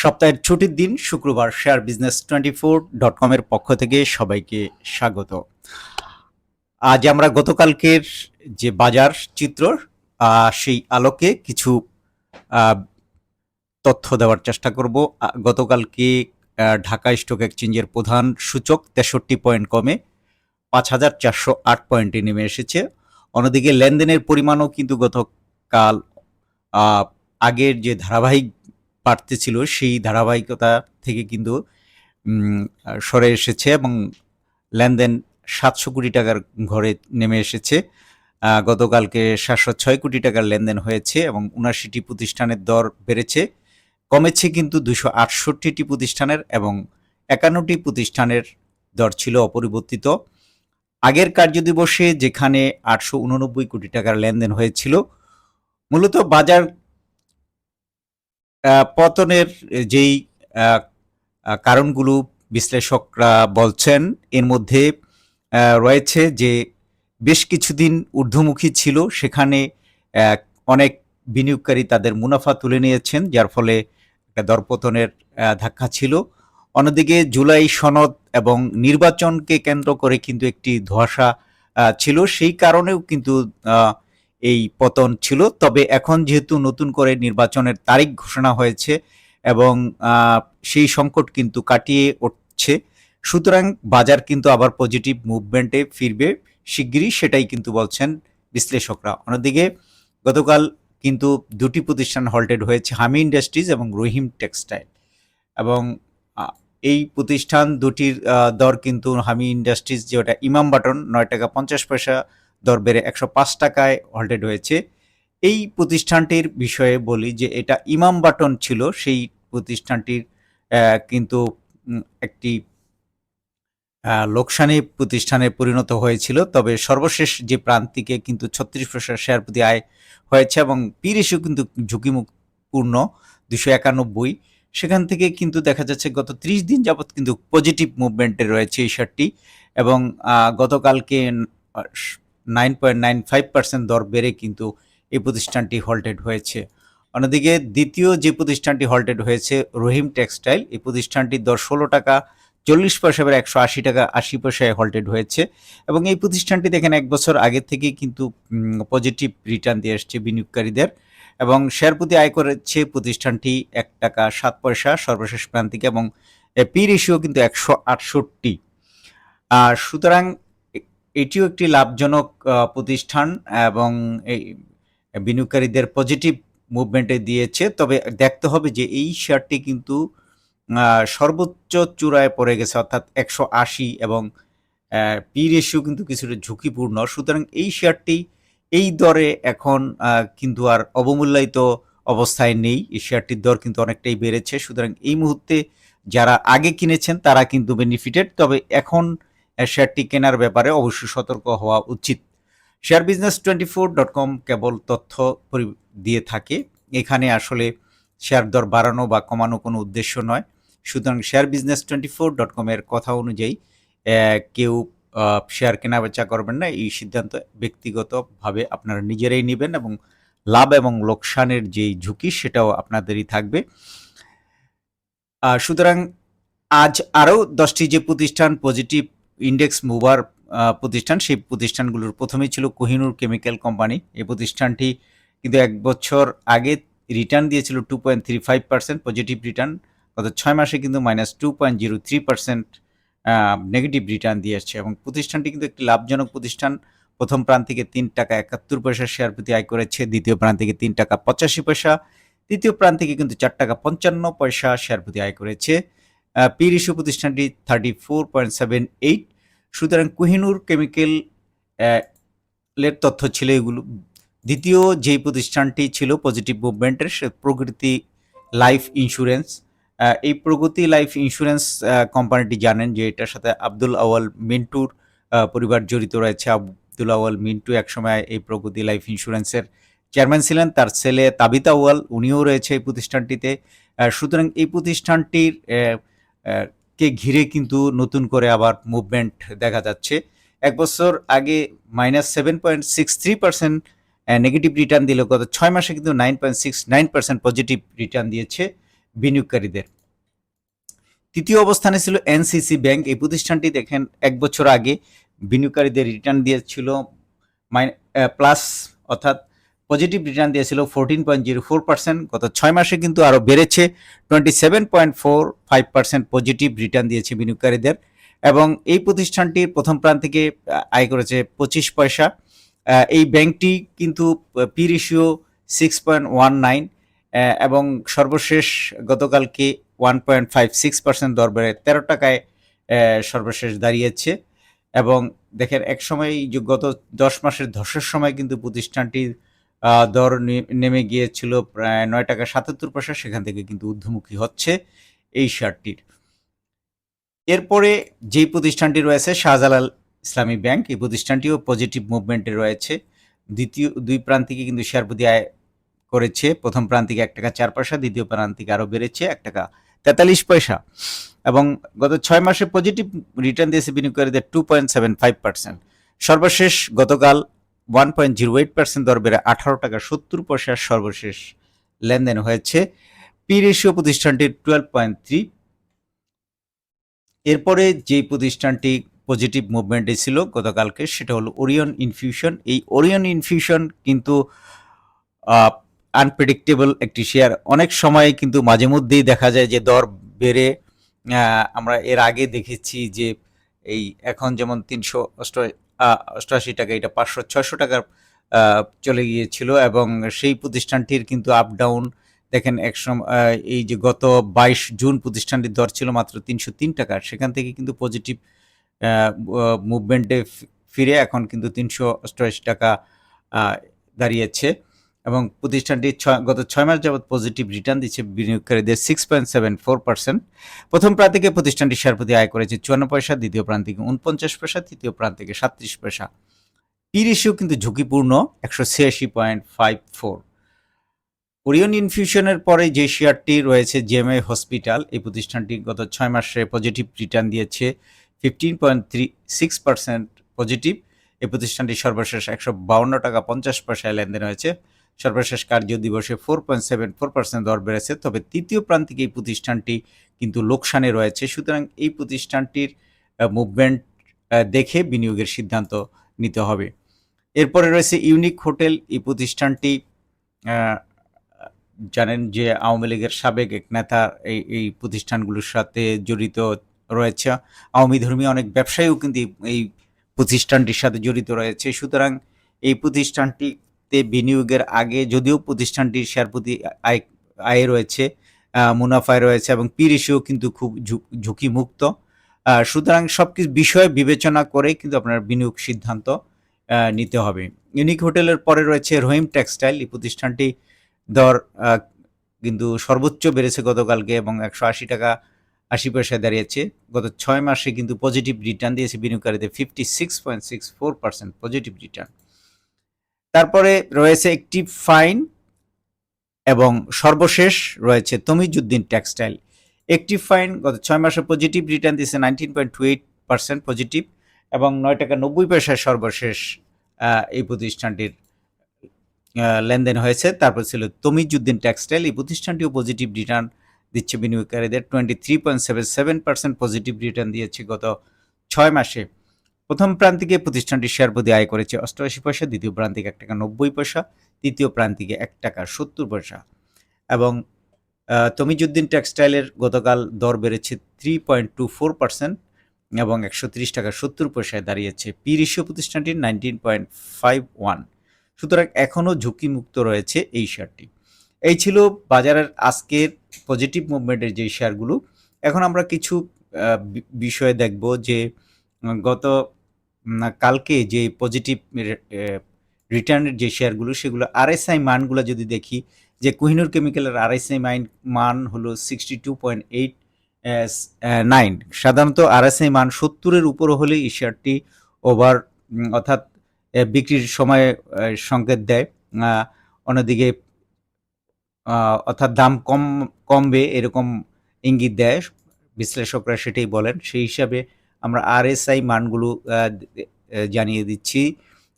সপ্তাহের ছুটির দিন শুক্রবার share business twenty four dot কমের পক্ষ থেকে সবাইকে স্বাগত। আজ আমরা গতকালকের যে বাজার চিত্র সেই আলোকে কিছু তথ্য দেওয়ার চেষ্টা করব। গতকালকে ঢাকা স্টক এক্সচেঞ্জের প্রধান সূচক তেষট্টি পয়েন্ট কমে পাঁচ হাজার চারশো আট পয়েন্টে নেমে এসেছে। অন্যদিকে লেনদেনের পরিমাণও কিন্তু গতকাল আগের যে ধারাবাহিক বাড়তে ছিল, সেই ধারাবাহিকতা থেকে কিন্তু সরে এসেছে এবং লেনদেন সাতশো কোটি টাকার ঘরে নেমে এসেছে। গতকালকে সাতশো ছয় কোটি টাকার লেনদেন হয়েছে এবং উনাশিটি প্রতিষ্ঠানের দর বেড়েছে। কমেছে কিন্তু দুশো আটষট্টিটি প্রতিষ্ঠানের এবং একান্নটি প্রতিষ্ঠানের দর ছিল অপরিবর্তিত। আগের কার্যদিবসে যেখানে আটশো উননব্বই কোটি টাকার লেনদেন হয়েছিল, মূলত বাজার পতনের যেই কারণগুলো বিশ্লেষকরা বলছেন, এর মধ্যে রয়েছে যে বেশ কিছুদিন ঊর্ধ্বমুখী ছিল, সেখানে অনেক বিনিয়োগকারী তাদের মুনাফা তুলে নিয়েছেন, যার ফলে একটা দরপতনের ধাক্কা ছিল। অন্যদিকে জুলাই সনদ এবং নির্বাচনকে কেন্দ্র করে কিন্তু একটি ধোঁয়াশা ছিল, সেই কারণেও কিন্তু এই পতন ছিল। তবে এখন যেহেতু নতুন করে নির্বাচনের তারিখ ঘোষণা হয়েছে এবং সেই সংকট কিন্তু কাটিয়ে উঠছে, সুতরাং বাজার কিন্তু আবার পজিটিভ মুভমেন্টে ফিরবে। শিগগিরই সেটাই কিন্তু বলছেন বিশ্লেষকরা। অন্যদিকে গতকাল কিন্তু দুটি প্রতিষ্ঠান হল্টেড হয়েছে হামি ইন্ডাস্ট্রিজ এবং রহিম টেক্সটাইল এবং এই প্রতিষ্ঠান দুটির দর কিন্তু হামি ইন্ডাস্ট্রিজ যেটা ইমাম বাটন, নয় টাকা পঞ্চাশ পয়সা দর বেড়ে একশো পাঁচ টাকায় হল্টেড হয়েছে। এই প্রতিষ্ঠানটির বিষয়ে বলি যে এটা ইমাম বাটন ছিল, সেই প্রতিষ্ঠানটির কিন্তু একটি লোকসানি প্রতিষ্ঠানে পরিণত হয়েছিল। তবে সর্বশেষ যে প্রান্তিকে কিন্তু ছত্রিশ পয়সা শেয়ার প্রতি আয় হয়েছে এবং পি কিন্তু ঝুঁকিমুক্তপূর্ণ দুশো একানব্বই। সেখান থেকে কিন্তু দেখা যাচ্ছে গত ত্রিশ দিন যাবৎ কিন্তু পজিটিভ মুভমেন্টে রয়েছে এই শেয়ারটি এবং গতকালকে nine point nine five percent দর বেড়ে কিন্তু এই প্রতিষ্ঠানটি হল্টেড হয়েছে। অন্যদিকে দ্বিতীয় যে প্রতিষ্ঠানটি হল্টেড হয়েছে, রহিম টেক্সটাইল, এই প্রতিষ্ঠানটির দর ষোলো টাকা, চল্লিশ পয়সা বেড়ে একশো আশি টাকা, আশি পয়সায় হল্টেড হয়েছে এবং এই প্রতিষ্ঠানটি দেখেন এক বছর আগে থেকে কিন্তু পজিটিভ রিটার্ন দিয়ে আসছে বিনিয়োগকারীদের এবং শেয়ার প্রতি আয় করেছে প্রতিষ্ঠানটি এক টাকা সাত পয়সা সর্বশেষ প্রান্তিকে এবং পি রেশিও কিন্তু একশো আটষট্টি। আর সুতরাং এটিও একটি লাভজনক প্রতিষ্ঠান এবং এই বিনিয়োগকারীদের পজিটিভ মুভমেন্টে দিয়েছে। তবে দেখতে হবে যে এই শেয়ারটি কিন্তু সর্বোচ্চ চূড়ায় পড়ে গেছে, অর্থাৎ একশো আশি এবং পি রেশিও কিন্তু কিছুটা ঝুঁকিপূর্ণ। সুতরাং এই শেয়ারটি এই দরে এখন কিন্তু আর অবমূল্যায়িত অবস্থায় নেই। এই শেয়ারটির দর কিন্তু অনেকটাই বেড়েছে। সুতরাং এই মুহূর্তে যারা আগে কিনেছেন তারা কিন্তু বেনিফিটেড তবে এখন শেয়ারটি কেনার ব্যাপারে অবশ্যই সতর্ক হওয়া উচিত। Share business twenty four dot com কেবল তথ্য দিয়ে থাকে। এখানে আসলে শেয়ার দর বাড়ানো বা কমানো কোনো উদ্দেশ্য নয়। সুতরাং share business twenty four dot কমের কথা অনুযায়ী কেউ শেয়ার কেনা বেচা করবেন না। এই সিদ্ধান্ত ব্যক্তিগতভাবে আপনারা নিজেরাই নেবেন এবং লাভ এবং লোকসানের যেই ঝুঁকি সেটাও আপনাদেরই থাকবে। সুতরাং আজ আরও দশটি যে প্রতিষ্ঠান পজিটিভ ইন্ডেক্স মুভার প্রতিষ্ঠান, সেই প্রতিষ্ঠানগুলোর প্রথমেই ছিল কোহিনুর কেমিক্যাল কোম্পানি। এই প্রতিষ্ঠানটি কিন্তু এক বছর আগে রিটার্ন দিয়েছিল two point three five percent positive return গত ছয় মাসে কিন্তু minus two point zero three percent negative return দিয়ে আসছে। এবং প্রতিষ্ঠানটি কিন্তু একটি লাভজনক প্রতিষ্ঠান। প্রথম প্রান্তিকে তিন টাকা একাত্তর পয়সা শেয়ার প্রতি আয় করেছে, দ্বিতীয় প্রান্তিকে তিন টাকা পঁচাশি পয়সা, তৃতীয় প্রান্তিকে কিন্তু চার টাকা পঞ্চান্ন পয়সা শেয়ার প্রতি আয় করেছে। পি রেশিও প্রতিষ্ঠানটি thirty four point seven eight সুতরাং কোহিনুর কেমিক্যাল এর তথ্য ছিল এগুলো। দ্বিতীয় যেই প্রতিষ্ঠানটি ছিল পজিটিভ মুভমেন্টের সে প্রকৃতি লাইফ ইন্স্যুরেন্স। এই প্রগতি লাইফ ইন্স্যুরেন্স কোম্পানিটি জানেন যে এটার সাথে আব্দুল আওয়াল মিন্টুর পরিবার জড়িত রয়েছে। আব্দুল আওয়াল মিন্টু একসময় এই প্রগতি লাইফ ইন্স্যুরেন্সের চেয়ারম্যান ছিলেন, তার ছেলে তাবিতা আওয়াল উনিও রয়েছে এই প্রতিষ্ঠানটিতে। সুতরাং এই প্রতিষ্ঠানটির কে ঘিরে কিন্তু নতুন করে আবার মুভমেন্ট দেখা যাচ্ছে। এক বছর আগে minus seven point six three percent negative return দিল, গত ছয় মাসে কিন্তু nine point six nine percent positive return দিয়েছে বিনিয়োগকারীদের। তৃতীয় অবস্থানে ছিল এনসিসি ব্যাংক এই প্রতিষ্ঠানটি দেখেন, এক বছর আগে বিনিয়োগকারীদের রিটার্ন দিয়েছিল প্লাস অর্থাৎ পজিটিভ রিটার্ন দিয়েছিল fourteen point zero four percent গত ছয় মাসে কিন্তু আরও বেড়েছে। Twenty seven point four five percent positive return দিয়েছে বিনিয়োগকারীদের। এবং এই প্রতিষ্ঠানটির প্রথম প্রান্তিকে আয় করেছে পঁচিশ পয়সা। এই ব্যাংকটি কিন্তু P ratio six point one nine এবং সর্বশেষ গতকালকে one point five six percent দর বেড়ে তেরো টাকায় সর্বশেষ দাঁড়িয়েছে। এবং দেখেন এক সময় গত দশ মাসের ধসের সময় কিন্তু প্রতিষ্ঠানটির দর নেমে গিয়েছিল প্রায় নয় টাকা সাতাত্তর পয়সা, সেখান থেকে কিন্তু ঊর্ধ্বমুখী হচ্ছে এই শেয়ারটির এরপরে যেই প্রতিষ্ঠানটি রয়েছে, শাহজালাল ইসলামী ব্যাংক, এই প্রতিষ্ঠানটিও পজিটিভ মুভমেন্টে রয়েছে। দ্বিতীয়, দুই প্রান্তিকে কিন্তু শেয়ার প্রতি আয় করেছে। প্রথম প্রান্তিকে এক টাকা চার পয়সা, দ্বিতীয় প্রান্তিকে আরও বেড়েছে এক টাকা তেতাল্লিশ পয়সা। এবং গত ছয় মাসে পজিটিভ রিটার্ন দিয়েছে বিনিয়োগকারীদের two point seven five percent সর্বশেষ গতকাল one point zero eight percent দর বেড়ে আঠারো টাকা সত্তর পয়সার সর্বশেষ লেনদেন হয়েছে। পি রেশিও প্রতিষ্ঠানটির টুয়েলভ পয়েন্ট থ্রি এরপরে যেই প্রতিষ্ঠানটি পজিটিভ মুভমেন্টে ছিল গতকালকে, সেটা হলো ওরিয়ন ইনফিউশন এই ওরিয়ন ইনফিউশন কিন্তু আনপ্রেডিক্টেবল একটি শেয়ার অনেক সময় কিন্তু মাঝে মধ্যেই দেখা যায় যে দর বেড়ে আমরা এর আগে দেখেছি যে এই এখন যেমন তিনশো অষ্টআশি টাকা, এটা পাঁচশো, ছয়শো টাকার চলে গিয়েছিল এবং সেই প্রতিষ্ঠানটির কিন্তু আপ ডাউন দেখেন এক এই যে গত বাইশ জুন প্রতিষ্ঠানটির দর ছিল মাত্র তিনশো তিন টাকা সেখান থেকে কিন্তু পজিটিভ মুভমেন্টে ফিরে এখন কিন্তু তিনশো অষ্টআশি টাকা দাঁড়িয়েছে। এবং প্রতিষ্ঠানটি গত ছয় মাস যাবত পজিটিভ রিটার্ন দিচ্ছে, বিনিয়োগকারীদের six point seven four percent প্রথম প্রান্তিকে প্রতিষ্ঠানটি শেয়ার প্রতি আয় করেছে চুয়ান্ন পয়সা, দ্বিতীয় প্রান্তিকে উনপঞ্চাশ পয়সা, তৃতীয় প্রান্তিকে সাতত্রিশ পয়সা। পি রেশিও কিন্তু ঝুঁকিপূর্ণ, একশো ছিয়াশি পয়েন্ট ফাইভ ফোর ওরিয়ন ইনফিউশনের পরে যে শেয়ারটি রয়েছে জেএমআই হসপিটাল এই প্রতিষ্ঠানটি গত ছয় মাসে পজিটিভ রিটার্ন দিয়েছে fifteen point three six percent positive এই প্রতিষ্ঠানটি সর্বশেষ একশো বাউন্ন টাকা পঞ্চাশ পয়সায় লেনদেন হয়েছে। সর্বশেষ কার্য দিবসে four point seven four percent দর বেড়েছে, তবে তৃতীয় প্রান্তিক এই প্রতিষ্ঠানটি কিন্তু লোকসানে রয়েছে। সুতরাং এই প্রতিষ্ঠানটির মুভমেন্ট দেখে বিনিয়োগের সিদ্ধান্ত নিতে হবে। এরপরে রয়েছে ইউনিক হোটেল। এই প্রতিষ্ঠানটি জানেন যে আওয়ামী লীগের সাবেক এক নেতা এই এই প্রতিষ্ঠানগুলোর সাথে জড়িত রয়েছে। আওয়ামী ধর্মী অনেক ব্যবসায়ীও কিন্তু এই- প্রতিষ্ঠানটির সাথে জড়িত রয়েছে। সুতরাং এই প্রতিষ্ঠানটিতে বিনিয়োগের আগে যদিও প্রতিষ্ঠানটির শেয়ার প্রতি আয় আয় রয়েছে মুনাফায় রয়েছে এবং পি রেশিও কিন্তু খুব ঝুঁকিমুক্ত। সুতরাং সব কিছু বিষয় বিবেচনা করে কিন্তু আপনার বিনিয়োগ সিদ্ধান্ত নিতে হবে। ইউনিক হোটেলের পরে রয়েছে রহিম টেক্সটাইল। এই প্রতিষ্ঠানটি দর কিন্তু সর্বোচ্চ বেড়েছে গতকালকে এবং একশো আশি টাকা আশি পয়সায় দাঁড়িয়েছে। গত ছয় মাসে কিন্তু পজিটিভ রিটার্ন দিয়েছে বিনিয়োগকারীদের fifty six point six four percent positive return তারপরে রয়েছে একটি ফাইন এবং সর্বশেষ রয়েছে তমিজুদ্দিন টেক্সটাইল। একটি ফাইন গত ছয় মাসে পজিটিভ রিটার্ন দিয়েছে nineteen point two eight percent positive এবং নয় টাকা নব্বই পয়সায় সর্বশেষ এই প্রতিষ্ঠানটির লেনদেন হয়েছে। তারপর ছিল তমিজুদ্দিন টেক্সটাইল। এই প্রতিষ্ঠানটিও পজিটিভ রিটার্ন দিচ্ছে বিনিয়োগকারীদের। Twenty three point seven seven percent positive return দিয়েছে গত ছয় মাসে। প্রথম প্রান্তিকে প্রতিষ্ঠানটি শেয়ার প্রতি আয় করেছে অষ্টআশি পয়সা, দ্বিতীয় প্রান্তিকে এক টাকা নব্বই পয়সা, তৃতীয় প্রান্তিকে এক টাকা সত্তর পয়সা। এবং তমিজুদ্দিন টেক্সটাইলের গতকাল দর বেড়েছে three point two four percent এবং একশো তিরিশ টাকা সত্তর পয়সায় দাঁড়িয়েছে পি রেশিও প্রতিষ্ঠানটির নাইনটিন পয়েন্ট ফাইভ ওয়ান সুতরাং এখনও ঝুঁকিমুক্ত রয়েছে এই শেয়ারটি। এই ছিল বাজারের আজকের পজিটিভ মুভমেন্টের যে শেয়ারগুলো। এখন আমরা কিছু বিষয়ে দেখব যে, গত কালকে যে পজিটিভ রিটার্নের যে শেয়ারগুলো সেগুলো আরএসআই মানগুলো যদি দেখি, যে কোহিনুর কেমিক্যালের আরএসআই মাইন, মান হলো sixty two point eight nine সাধারণত আরএসআই মান সত্তরের উপর হলে এই শেয়ারটি ওভার অর্থাৎ বিক্রির সময় সংকেত দেয়। অন্যদিকে অর্থাৎ দাম কম, কমবে, এরকম ইঙ্গিত দেয়। বিশ্লেষকরা সেটাই বলেন। সেই হিসাবে আমরা আরএসআই মানগুলো জানিয়ে দিচ্ছি।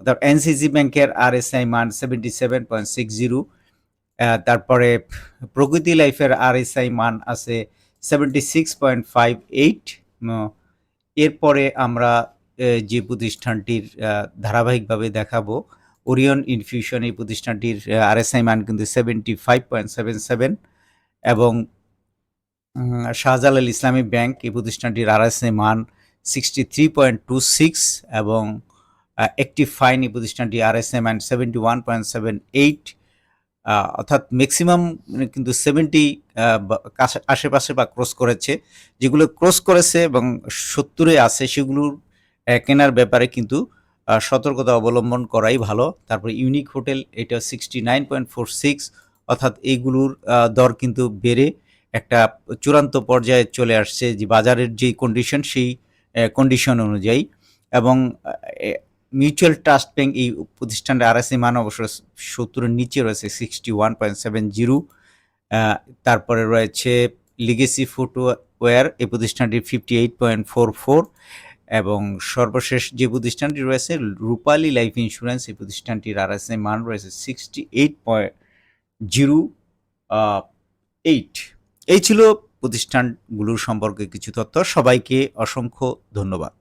অর্থাৎ এনসিসি ব্যাংকের আরএসআই মান seventy seven point six zero তারপরে প্রকৃতি লাইফের আরএসআই মান আছে seventy six point five eight এরপরে আমরা যে প্রতিষ্ঠানটির ধারাবাহিকভাবে দেখাবো ওরিয়ন ইনফিউশন এই প্রতিষ্ঠানটির আরএসআই মান কিন্তু seventy five point seven seven এবং শাহজালাল ইসলামী ব্যাংক এই প্রতিষ্ঠানটির আরএসআই মান sixty three point two six এবং একটি ফাইন প্রতিষ্ঠানটি আরএসএ মান seventy one point seven eight অর্থাৎ ম্যাক্সিমাম কিন্তু সেভেন্টি আশেপাশে বা ক্রস করেছে। যেগুলো ক্রস করেছে এবং সত্তরে আছে সেগুলোর আহ, কেনার ব্যাপারে কিন্তু সতর্কতা অবলম্বন করাই ভালো। তারপর ইউনিক হোটেল এটা sixty nine point four six অর্থাৎ এইগুলোর দর কিন্তু বেড়ে একটা চূড়ান্ত পর্যায়ে চলে আসছে। যে বাজারের যে কন্ডিশন সেই কন্ডিশন অনুযায়ী এবং মিউচুয়াল ট্রাস্ট ব্যাংক এই প্রতিষ্ঠানটা আরএসএ মান অবশ্য সত্তরের নিচে রয়েছে sixty one point seven zero তারপরে রয়েছে লিগেসি ফুটওয়্যার এই প্রতিষ্ঠানটি fifty eight point four four এবং সর্বশেষ যে প্রতিষ্ঠানটি রয়েছে, রূপালী লাইফ ইন্স্যুরেন্স এই প্রতিষ্ঠানটির আর আরএসএ মান রয়েছে sixty eight point zero eight এই ছিল প্রতিষ্ঠানগুলোর সম্পর্কে কিছু তথ্য সবাইকে অসংখ্য ধন্যবাদ।